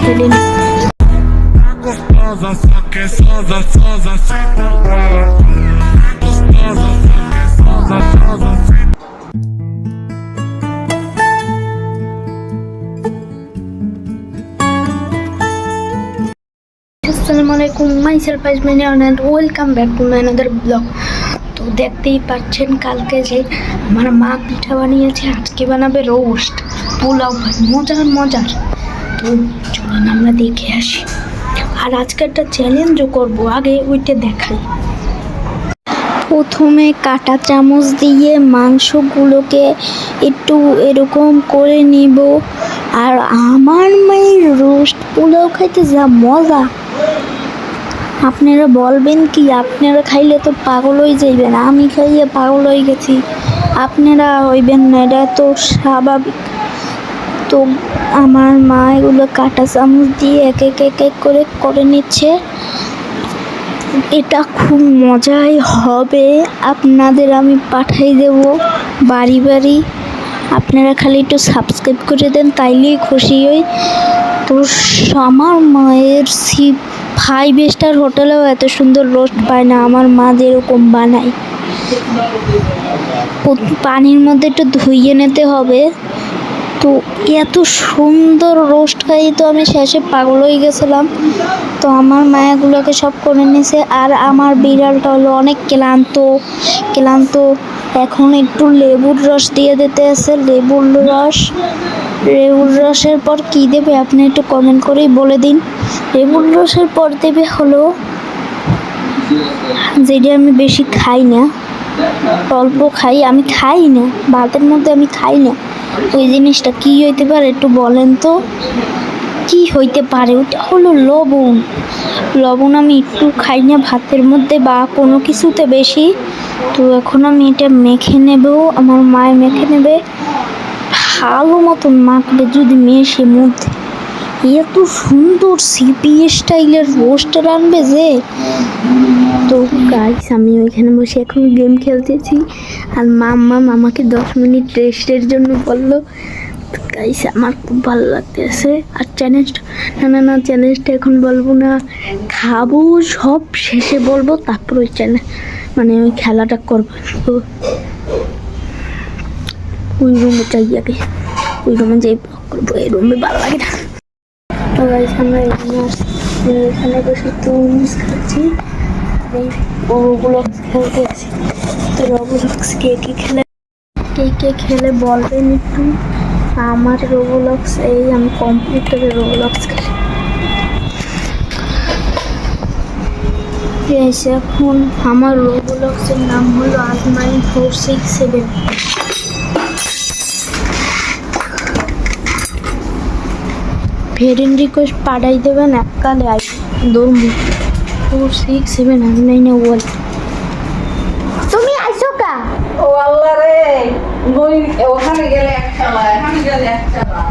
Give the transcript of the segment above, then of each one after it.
খেলে নিই Gostosa, só que sosa, sosa, senta. Gostosa, só que sosa, sosa, senta. আসসালামু আলাইকুম myself Azmin and welcome back to my blog তো দেখতেই পাচ্ছেন কালকে যে আমার মা পিঠা বানিয়েছে আজকে বানাবে রোস্ট পোলাও মজার মজার চলুন আমরা দেখে আসি। আর আজকে একটা চ্যালেঞ্জও করব, আগে ওইটা দেখাই। প্রথমে কাটা চামচ দিয়ে মাংসগুলোকে একটু এরকম করে নিব। আর আমার মায়ের রোস্ট পোলাও খাইতে যা মজা। আপনারা বলবেন কি, আপনারা খাইলে তো পাগল হয়ে যাইবেন, আমি খাইয়ে পাগল হয়ে গেছি। আপনারা হইবেন না, এটা তো স্বাভাবিক। তো আমার মা এগুলো কাটা চামচ দিয়ে এক এক এক এক করে করে নিচ্ছে। এটা খুব মজাই হবে। আপনাদের আমি পাঠাই দেব বাড়ি বাড়ি। আপনারা খালি একটু সাবস্ক্রাইব করে দেন, তাইলেই খুশি হই। তো আমার মায়ের সি ফাইভ স্টার হোটেলেও এত সুন্দর রোস্ট পায় না, আমার মা যেরকম বানায়। পানির মধ্যে একটু ধুইয়ে নিতে হবে। তো এত সুন্দর রোস্ট খাই তো আমি শেষে পাগল হয়ে গেছিলাম। তো আমার মায়াগুলোকে সব করে নিয়েছে আর আমার বিড়ালটা হলো অনেক ক্লান্ত। ক্লান্ত, এখন একটু লেবুর রস দিয়ে দিতে আছে, লেবুর রস। লেবুর রসের পর কি দেবে আপনি একটু কমেন্ট করেই বলে দিন। লেবুর রসের পর দেবে হলো, যেটা আমি বেশি খাই না, অল্প খাই, আমি খাই না, ভাতের মধ্যে আমি খাই না। ওই জিনিসটা কি হইতে পারে একটু বলেন তো? কি হইতে পারে? ওটা হলো লবণ। লবণ আমি একটু খাই না, ভাতের মধ্যে বা কোনো কিছুতে বেশি। তো এখন আমি এটা মেখে নেব, আমার মায়ের মেখে নেবে। ভালো মতন মাখবে যদি মেশে মধ্যে। এত সুন্দর সিপি স্টাইলের রোস্ট রানবে যে। তো গাইস আমি ওইখানে বসে এখন গেম খেলতেছি। আর মাম্মা আমাকে দশ মিনিট রেস্টের জন্য বলল গাইস আমার খুব ভালো লাগতেছে। আর চ্যালেঞ্জটা না না না চ্যালেঞ্জটা এখন বলব না, খাব, সব শেষে বলব, তারপর ওই চ্যালেঞ্জ মানে ওই খেলাটা করব। ওই রুমে চাই আগে। ওই রুমে যাই ব্লগ করব, এই রুমে ভালো লাগে না। গাইস আমরা এখানে আসছি। এখানে বসে তরমুজ খাচ্ছি। রোবলক্স খেলতে আছি তো রোবলক্স কে কে খেলে? কে কে খেলে বলবেন একটু? আমার রোবলক্স এই আমি কম্পিউটারে রোবলক্স খেলি। এখন আমার রোবলক্সের নাম হলো Azmain four six seven friend request পাঠাই দেবেন এককালে আই দৌড়বো four six seven nine one. তুমি আইসো কা? ও আল্লাহ রে বই ওখানে গেলে এক খেলা এখানে গেলে এক খেলা।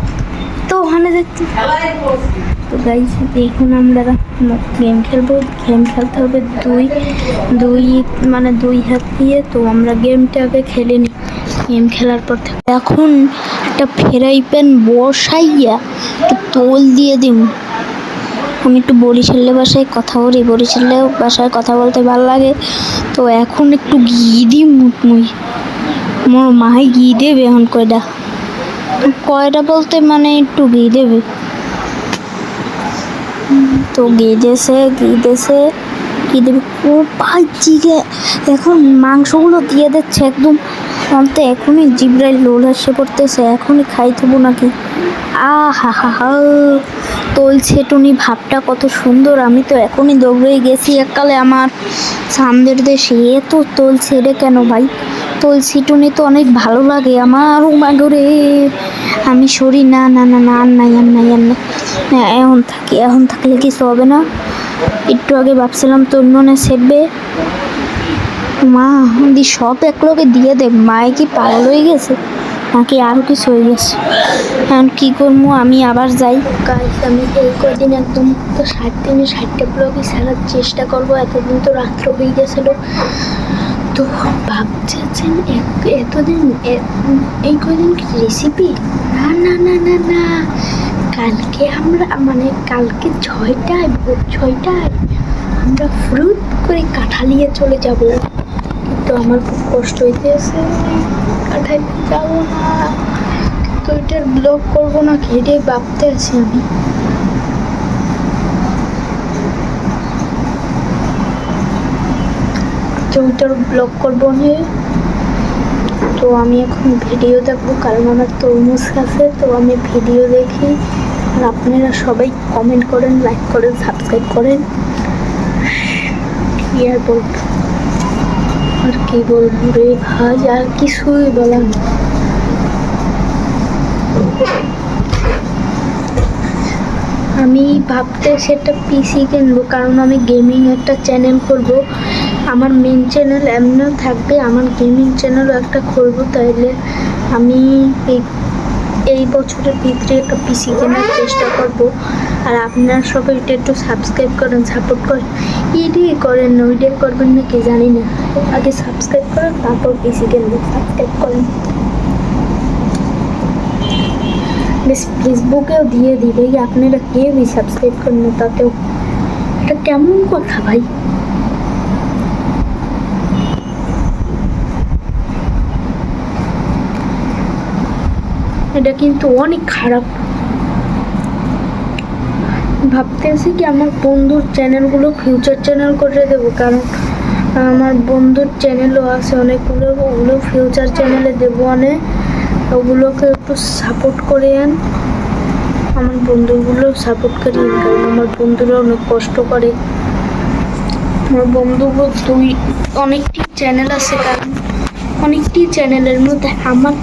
তো ওখানে দেখতে খেলায় করছি তো গাইজ এখন আমরা গেম খেলব। গেম খেলতে হবে দুই দুই মানে দুই হাত দিয়ে। তো আমরা গেমটাকে খেলে নিই গেম খেলার পর থেকে। এখন একটা ফেরাই প্যান বসাইয়া একটু তোল দিয়ে দিম। আমি একটু বরিশালে বাসায় কথা বলি। বরিশালে বাসায় কথা বলতে ভালো লাগে। তো এখন একটু ঘি দিই মুটমুই। মোর মাই ঘি দেবে এখন কয়টা কয়টা বলতে মানে একটু ঘি দেবে। তো গেঁদেছে গেঁদেছে কি দেবে ও ভাই চিকে এখন মাংসগুলো দিয়ে দিচ্ছে একদম আমার তো এখনই জিব্রাইল লোল এসে পড়তেছে, এখনই খাই দেবো নাকি। আ হা হা হা তোল ছেটুনি ভাবটা কত সুন্দর। আমি তো এখনই দৌড়ে গেছি এককালে আমার সামনের দেশে। এ তো তোল ছেড়ে কেন ভাই? তোল ছিটুনি তো অনেক ভালো লাগে আমার ও মাগরে আমি সরি, না না না না, আর নাই আর নাই আর নাই। হ্যাঁ এখন থাকি, এখন থাকলে কিছু হবে না। একটু আগে ভাবছিলাম তোর মনে সেটবে। মা, দি সব এক লোকে দিয়ে দে, মায়ে কি পাগল হয়ে গেছে? নাকি আরও কিছু হয়ে গেছে? এখন কী করব আমি আবার যাই। গাইস আমি এই কদিন একদম তো ষাট দিনে ষাটটা ব্লগই ছাড়ার চেষ্টা করব, এতদিন তো রাত্র হয়ে গেছিল। তো ভাবছেন এতদিন এই কদিন কি রেসিপি না না না না না। কালকে আমরা মানে কালকে ছয়টায়, ভোর ছয়টায় আমরা ফ্রুট করে কাঁঠালিয়ে চলে যাব। কিন্তু আমার খুব কষ্ট হইতেছে। কাঁঠালিয়ে যাব না। কিন্তু ওইটার ব্লগ করব না ঘেরে ভাবতে আছি আমি। তো ওইটার ব্লগ করব নিয়ে তো আমি এখন ভিডিও দেখব, কারণ আমার তরমুজ আছে, তো আমি ভিডিও দেখি। আর আপনারা সবাই কমেন্ট করেন লাইক করেন সাবস্ক্রাইব করেন। কি আর বলব? আর কি বলব রে ভাই, আর কিছুই বলার। আমি ভাবতে সেটা পিসি কিনবো, কারণ আমি গেমিং একটা চ্যানেল করব। আমার মেন চ্যানেল এমনিও থাকবে, আমার গেমিং চ্যানেলও একটা খুলবো তাইলে আমি এই এই বছরের ভিতরে একটা পিসি কেনার চেষ্টা করব। আর আপনারা সবাই এটা একটু সাবস্ক্রাইব করেন সাপোর্ট করেন। এটাই করেন না ওইটাই করবেন না কি জানি না। আগে সাবস্ক্রাইব করেন, তারপর পিসি কিনবেন সাবস্ক্রাইব করেন। ফেসবুকেও দিয়ে ভাই আপনারা কেউই সাবস্ক্রাইব করেন না, তাতেও এটা কেমন কথা ভাই? এটা কিন্তু অনেক খারাপ। ভাবতেছি কি আমার বন্ধুর চ্যানেলগুলো ফিউচার চ্যানেল করে দেবো, কারণ আমার বন্ধুর চ্যানেলও আছে অনেকগুলো, ওগুলো ফিউচার চ্যানেলে দেবো অনেক ওগুলোকে একটু সাপোর্ট করে আন। আমার বন্ধুগুলো সাপোর্ট করিয়েন কারণ আমার বন্ধুরা অনেক কষ্ট করে। আমার বন্ধুগুলো দুই, অনেকটি চ্যানেল আছে, কারণ অনেকটি চ্যানেলের মধ্যে আমার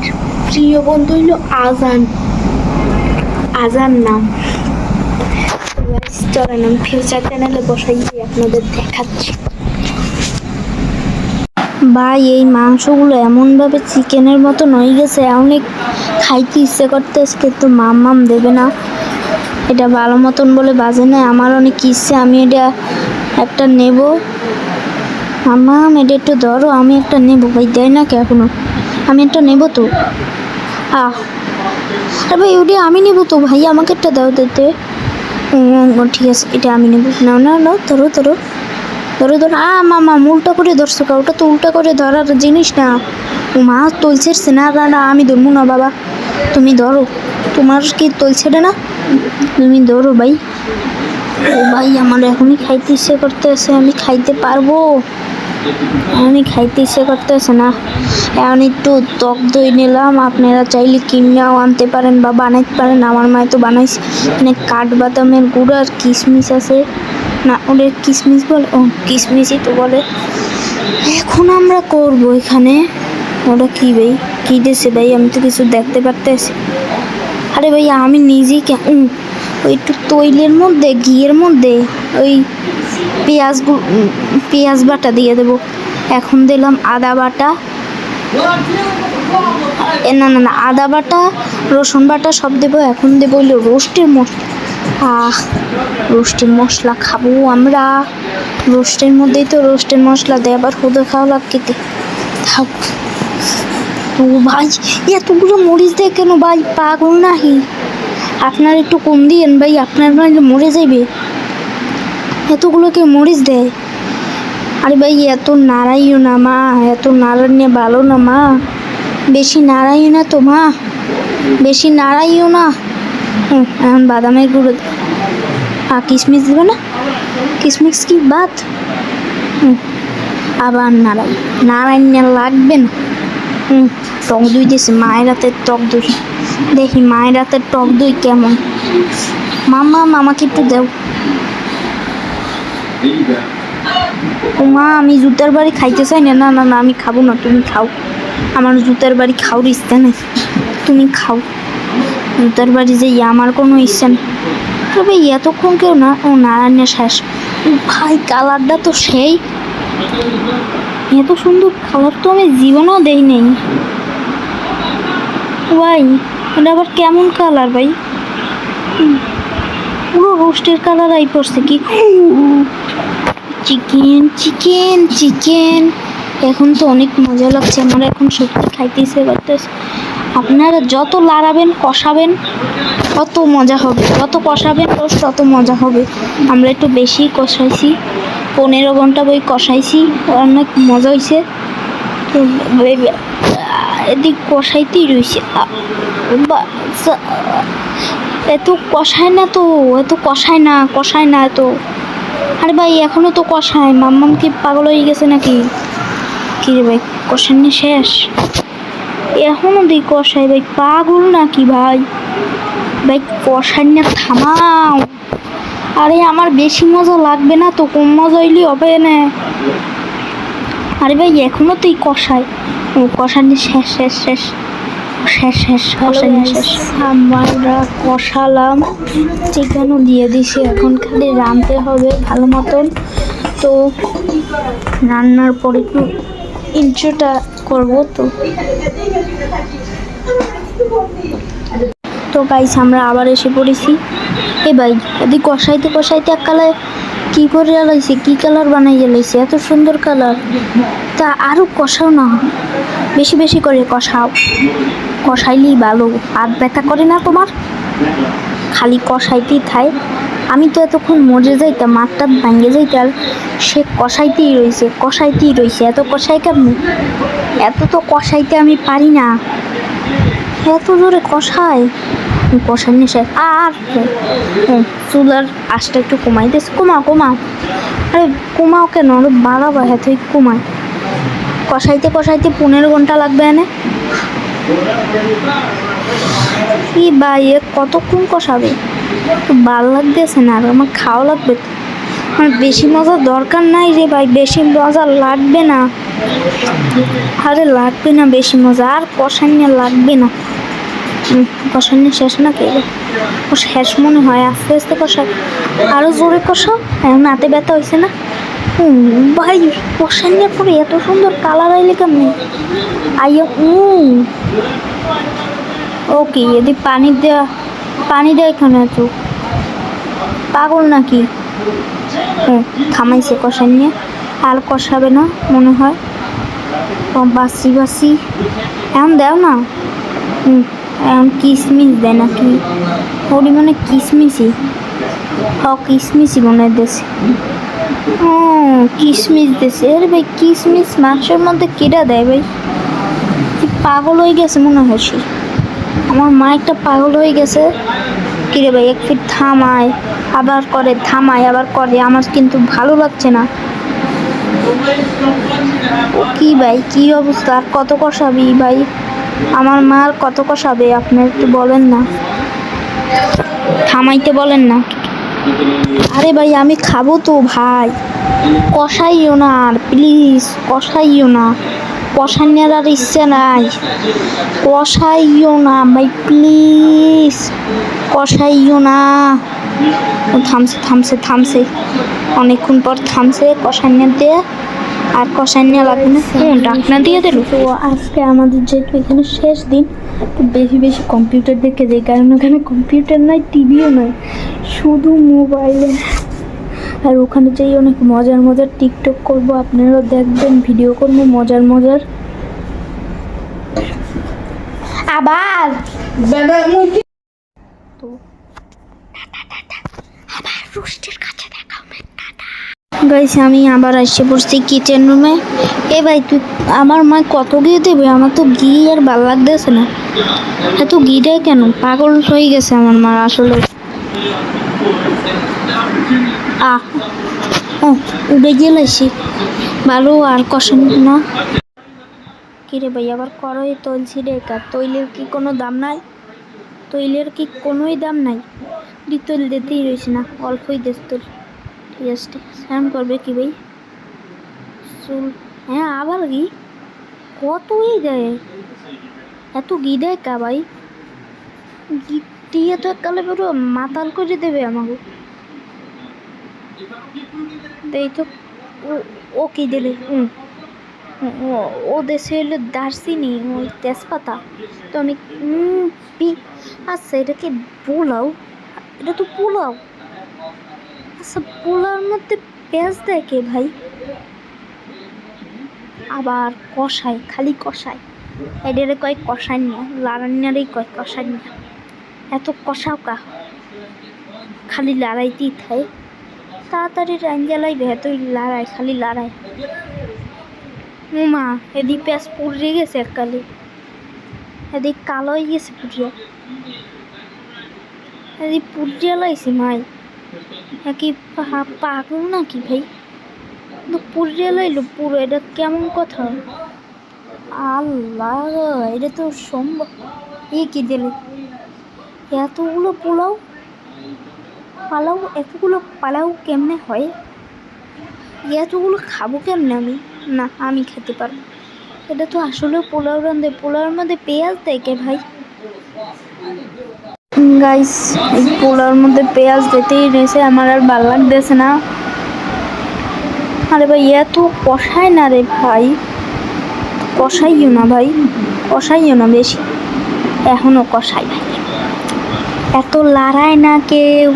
প্রিয় বন্ধু হইল আজান। আজান নাম। চলেন, আমি ফিউচার চ্যানেলে বসাই আপনাদের দেখাচ্ছি। ভাই, এই মাংসগুলো এমনভাবে চিকেনের মতো হয়ে গেছে অনেক খাইতে ইচ্ছে করতেছে, কিন্তু মাম মাম দেবে না। এটা ভালো মতন বলে বাজে না, আমার অনেক ইচ্ছে, আমি এটা একটা নেব। মামাম এটা একটু ধরো, আমি একটা নেব। ভাই, দেয় না কে এখনও? আমি একটা নেব তো? আহ, আরে ভাই, ওটা আমি নেব তো, ভাই, আমাকে একটা দাও দিতে। ঠিক আছে, এটা আমি নেব। না না না ধরো ধরো। ধরো ধরো। আ মামা উল্টা করে ধরছো কা ওটা তো উল্টা করে ধরার জিনিস না। ও মা তুলছে না না আমি ধরবো না, বাবা। তুমি ধরো। তোমার কি তুলছে না? তুমি ধরো, ভাই। ও ভাই, আমার এখনই খাইতে ইচ্ছে করতে আছে আমি খাইতে পারব। আমি খাইতে ইচ্ছে করতেছে না। এখন একটু টক দই নিলাম আপনারা চাইলে কিনেও আনতে পারেন বা বানাইতে পারেন। আমার মায় তো বানাইছে। এখানে কাঠবাদামের গুঁড়ো আর কিশমিশ আছে। না ওদের কিশমিশ বলে? ও কিশমিশই তো বলে। এখন আমরা করব এখানে। ওটা কী ভাই? কী দিয়েছে ভাই? আমি তো কিছু দেখতে পারতেছি। আরে ভাই আমি নিজেই কে- উম, ওই একটু তৈলের মধ্যে ঘিয়ের মধ্যে ওই পেঁয়াজ গু- উম, পেঁয়াজ বাটা দিয়ে দেবো। এখন দিলাম আদা বাটা। না না না, আদা বাটা, রসুন বাটা সব দেবো, এখন দেবো হইল রোস্টের মশলা আহ, রোস্টের মশলা খাব আমরা। রোস্টের মধ্যেই তো রোস্টের মশলা দেয়, আবার হুদে খাওয়া লাগবে থাক। তো ভাই, এতগুলো মরিচ দেয় কেন ভাই পাগল নাহি? আপনার একটু কম দিয়েন ভাই, আপনার মরে যাইবে। এতগুলোকে মরিচ দেয়? আরে ভাই, এত নাড়াইও না মা, এত নাড়ানো ভালো না মা। বেশি নাড়াইও না তো মা, বেশি নাড়াইও না। এখন বাদামের গুঁড়ো। আর কিশমিশ দেবে না? কিশমিশ কি বাদ? আবার নাড়াই। নাড়াই লাগবে না। হুম, টক দই দিয়েছে মায়ের হাতের টক দই। দেখি মায়ের হাতের টক দই কেমন। মামা, মামাকে একটু দেও। মা আমি জুতার বাড়ি খাইতে চাই না না না না, আমি খাব না, তুমি খাও। আমার জুতার বাড়ি খাওয়ার ইচ্ছা নেই, তুমি খাও। জুতার বাড়ি যে আমার কোনো ইচ্ছা নেই। তবে এতক্ষণ কেউ না, ও নারায়ণের ও ভাই, কালারটা তো সেই। এত সুন্দর কালার তো আমি জীবনেও দেই নেই। ভাই, এটা আবার কেমন কালার ভাই? পুরো রোস্টের কালার আই পড়ছে, কি চিকেন চিকেন চিকেন এখন তো অনেক মজা লাগছে, আমার এখন সত্যি খাইতে ইচ্ছে আপনারা যত লাড়াবেন, কষাবেন, তত মজা হবে। যত কষাবেন তত মজা হবে। আমরা একটু বেশি কষাইছি, পনেরো ঘণ্টা বই কষাইছি, অনেক মজা হয়েছে এদিক কষাইতেই রয়েছে এত কষায় না তো, এত কষায় না কষায় না এত। আরে ভাই, এখনও তো কষায়। মাম্মাম কি পাগল হয়ে গেছে নাকি? কি রে ভাই, কষানি শেষ। এখনও দিই কষাই ভাই, পাগল নাকি ভাই? ভাই কষাই না, থামাও। আরে, আমার বেশি মজা লাগবে না তো, কম মজা হইলে হবে না। আরে ভাই, এখনও তুই কষাই ও কষানি শেষ শেষ শেষ। শেষ শেষ আমরা কষালাম। চিকেনও দিয়ে দিছি এখন, খালি রাঁধতে হবে ভালো মতন। তো রান্নার পর একটু ইন্ট্রোটা করব তো। তো গাইস আমরা আবার এসে পড়েছি। এ ভাই, এদিক কষাইতে কষাইতে এক কালার কি করে লাইছে? কি কালার বানাই লাইছে? এত সুন্দর কালার। তা আরও কষাও না। বেশি বেশি করে কষাও। কষাইলেই ভালো। হাত ব্যথা করে না তোমার? খালি কষাইতেই থাই। আমি তো এতক্ষণ মরে যাইতাম মাঠটা ভাঙে যাইতে আর সে কষাইতেই রয়েছে কষাইতেই রয়েছে এত কষাই কেমনি? এত তো কষাইতে আমি পারি না। এত জোরে কষায়। কষাই নেশায়। আর চুলার আঁচটা একটু কমাই দিস কমাও কমাও। আরে, কমাও কেন? আরে বাড়াবা হ্যাঁ তুই কমায় কষাইতে কষাইতে পনেরো ঘণ্টা লাগবে এনে। কি ভাই, এ কতক্ষণ কষাবে? তো ভালো লাগতেছে না আর আমার খাওয়া লাগবে তো। আমার বেশি মজা দরকার নাই রে ভাই, বেশি মজা লাগবে না। আরে, লাগবে না বেশি মজা, আর কষাই নিয়ে লাগবে না। কষানি শেষ না কে ও শেষ মনে হয়, আস্তে আস্তে কষা আরও জোরে কষাও এখন হাতে ব্যথা হয়েছে না। ভাই কষানির পরে এত সুন্দর কালার আইলে কেমন? আইয়া ওকে যদি পানি দেওয়া পানি দেয় কেন এত? পাগল নাকি? হুম থামাইছে কষা নিয়ে। আর কষাবে না, মনে হয়। বাসি বাসি। এখন দেও না? হুম কিসমিস দেয় নাকি? ওরি মনে কিসমিসই। হ কিসমিসই মনে হয় দেশে। ও কিশমিশ দেশে। আরে ভাই কিশমিশ মাংসের মধ্যে কেটা দেয় ভাই? পাগল হয়ে গেছে মনে হয় সে। আমার মা একটা পাগল হয়ে গেছে। কিরে ভাই, এক ফিট থামায়, আবার করে, থামায়, আবার করে। আমার কিন্তু ভালো লাগছে না। ও কি ভাই, কি অবস্থা? আর কত কষাবি ভাই? আমার মা আর কত কষাবে, আপনি একটু বলেন না। থামাইতে বলেন না। আরে ভাই, আমি খাব তো ভাই। কষাইও না আর প্লিজ কষাইও না। কষানোর আর ইচ্ছে নাই। কষাইও না ভাই প্লিজ কষাইও না। থামছে থামছে থামছে। অনেকক্ষণ পর থামছে কষান্য দিয়ে। আর কষান্য লাগবে না। হুম ডাকনা দিয়ে দিল। তো আজকে আমাদের যেহেতু এখানে শেষ দিন তো বেশি বেশি কম্পিউটার দেখে যাই কারণ ওখানে কম্পিউটার নাই টিভিও নয় শুধু মোবাইলে আর ওখানে যেই অনেক মজার মজার টিকটক করব আপনারাও দেখবেন ভিডিও করব মজার মজার। আবার! বেদা মুখি তো গাইস, আমি আবার এসে পড়ছি কিচেন রুমে এ। ভাই, তুই আমার মা কত ঘি দেবে? আমার তো ঘি আর ভালো লাগতেছে না। এত ঘি দেয় কেন? পাগল হয়ে গেছে আমার মা আসলে। আহ, ও, উড়ে গেলেছি ভালো, আর কষান না। কিরে ভাই, আবার করই তৈলছি রে কার তৈলের কি কোনো দাম নাই? তৈলের কি কোনোই দাম নাই? দি তৈল দিতেই রয়েছে না, অল্পই দেশ তোর। আছে স্নান করবে কি ভাই? চুল হ্যাঁ আবার ঘি কতই দেয় এত ঘি দেয় কা ভাই? ঘি দিয়ে তো কালে পুরো মাতাল করে দেবে আমাকে। এই তো, ও- কি দিলে? হুম ও- দেশে হলো দার্সিনি ওই তেজপাতা। তো আমি পি- আচ্ছা এটা কি পোলাও? এটা তো পোলাও। আচ্ছা পোলাওর মধ্যে পেঁয়াজ দেয় কে ভাই? আবার কষায়, খালি কষায়। এদের কয় কষান্যা লারান্যারই কয় কষান্যা এত কষাও কা? খালি লড়াইতেই থাকে তাড়াতাড়ি রাঞ্জা লাইবে এতই লড়াই খালি লড়াই উমা এদিক পেঁয়াজ পুড়ে গেছে এক এককালে। এদিক কালো হয়ে গেছে পুড়িয়া। এদিক পুড়িয়া লাইছে মাই। কি পাগল নাকি ভাই? লাইলো পুরো, এটা কেমন কথা? আল্লাহ, এটা তো সম্ভব। এ কি দিলে? এতগুলো পোলাও? পালাও, এতগুলো পালাও কেমনে হয়? এতগুলো খাব কেমনে আমি? না, আমি খেতে পারব এটা তো আসলে পোলাও রান্ধে পোলাওর মধ্যে পেঁয়াজ দেয় কে ভাই? গাইস এই পোলাওর মধ্যে পেঁয়াজ দিতেই রয়েছে, আমার আর ভালো লাগতেছে না। আরে ভাই, এত কষায় না রে ভাই। কষাইও না ভাই, কষাইও না বেশি। এখনও কষাই ভাই এত লড়ায় না কেউ,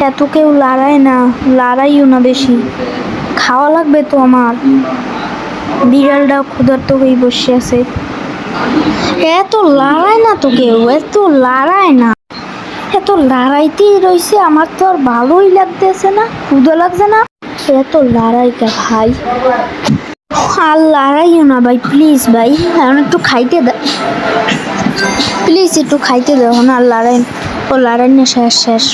এত কেউ লড়ায় না, লড়াইও না বেশি। খাওয়া লাগবে তো আমার। বিড়ালটা ক্ষুধার্ত হয়ে বসে আছে। এত লড়াই না তো কেউ, এত লড়াই না। এত লড়াইতেই রয়েছে আমার তো আর ভালোই লাগতেছে না, ক্ষুধা লাগছে না। এত লড়াই কা ভাই। আর লড়াইও না ভাই প্লিজ ভাই, এখন একটু খাইতে দে। প্লিজ একটু খাইতে দাও না আর লড়াই ও লড়াই না, শেষ শেষ।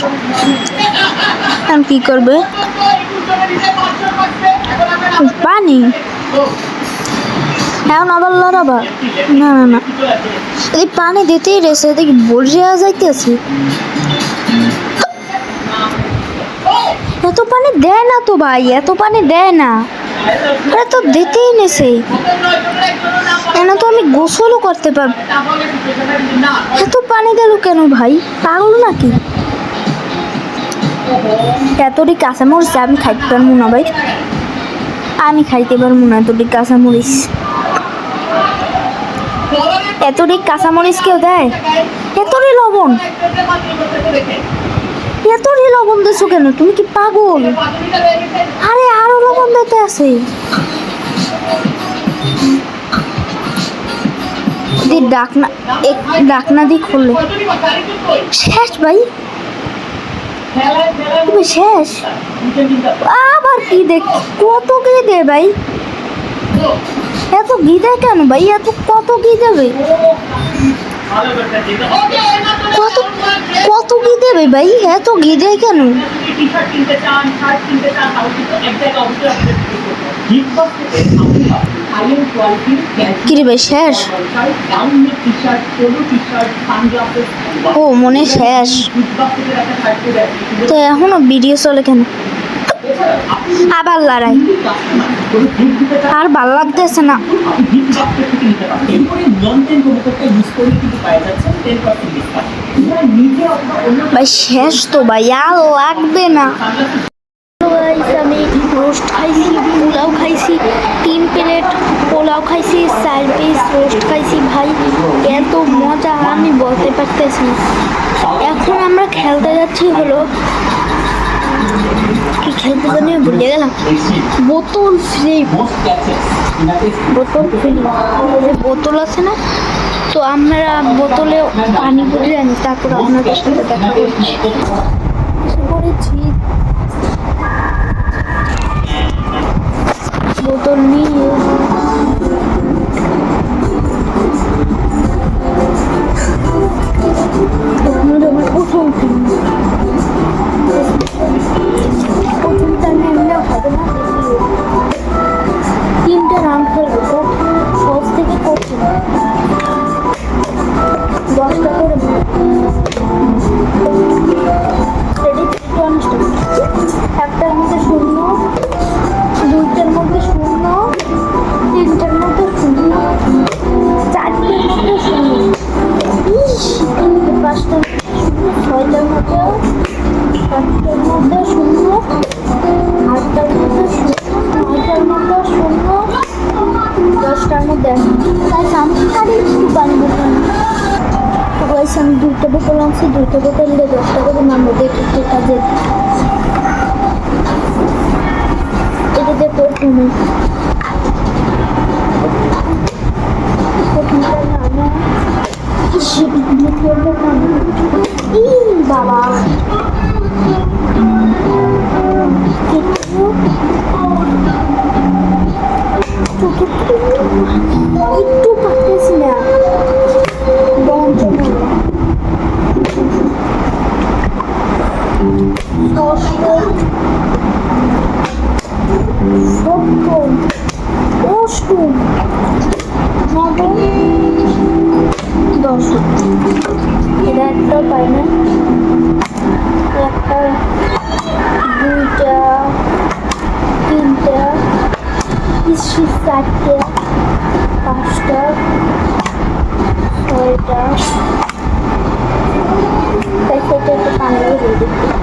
এখন কি করবে? পানি। এখন আবার। লড়াবা না না না। এই পানি দিতেই রেছে দেখি বসে যাইতেছি। এত পানি দেয় না তো ভাই, এত পানি দেয় না। আরে তো দিতেই নেছে। কেন তো আমি গোসলও করতে পারব এত পানি দিল কেন ভাই? পাগল নাকি? এতটি কাঁচামরিচ আমি খাইতে পারব না ভাই। আমি খাইতে পারব না এতটি কাঁচামরিচ। এতটি কাঁচামরিচ কেউ দেয়? এতটি লবণ? এতটি লবণ দিছো কেন? তুমি কি পাগল? আরে আরও লবণ দিতে আছে। দি ডাকনা এক ডাকনা শেষ ভাই। শেষ? আবার কি দেখ কত কি দে ভাই? এত দেয় কেন ভাই? এত কত ঘি দেবে কত কত ঘি দেবে ভাই? এত দেয় কেন? কিরে ভাই, শেষ? ও, মনে শেষ। তো এখনও ভিডিও চলে কেন? আবার লড়াই। আর ভালো লাগতেছে না। ভাই, শেষ তো ভাই, আর লাগবে না। আমি রোস্ট খাইছি, পোলাও খাইছি, তিন প্লেট পোলাও খাইছি, চার পিস রোস্ট খাইছি ভাই। এত মজা, আমি বলতে পারতেছি এখন আমরা খেলতে যাচ্ছি হলো কি খেলতে জানি ভুলে গেলাম। বোতল ফ্রি বোতল ফ্রি বোতল আছে না? তো আমরা বোতলে পানি ভরে আনি, তারপর আপনাদের সাথে দেখা করছি। করেছি। বোতল নিয়ে বোতল দোকান দুইটা দশ টাকা করে দেখি কে কাজে dostum. Pardon. Dostum. Direktör beni. Direktör. Burada. Günde. Bir şirkette. Başta. Sonra. Bekletiyordu bana verildi.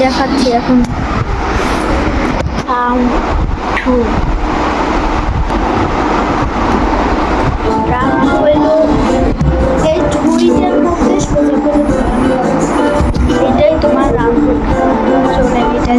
দেখাচ্ছি এখন। রাউন্ড এই ঝুড়িটার মধ্যে সোজা করে এটাই তোমার রাউন্ড চলে এটা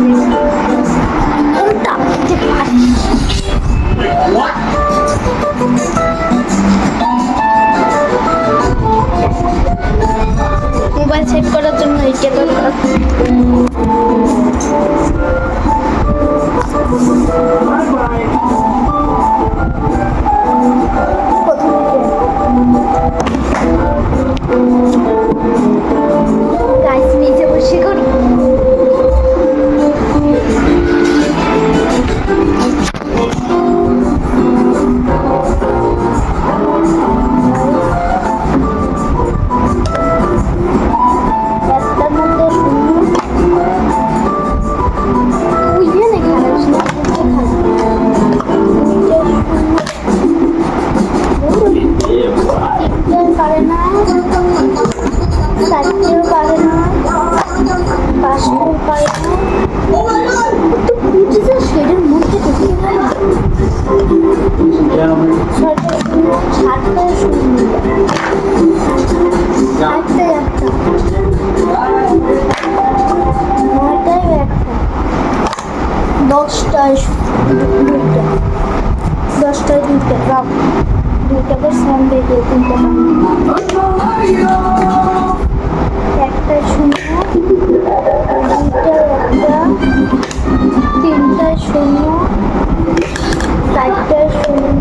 চারটেও পারে না পাঁচটেও পারে না। তো একটা নয়টায় একটা দশটায় দুটা দশটায় দুটা রাম দুটাকে সান দিয়ে তিনটা একটায় শূন্য দুইটায় একটা তিনটায় শূন্য চারটায় শূন্য।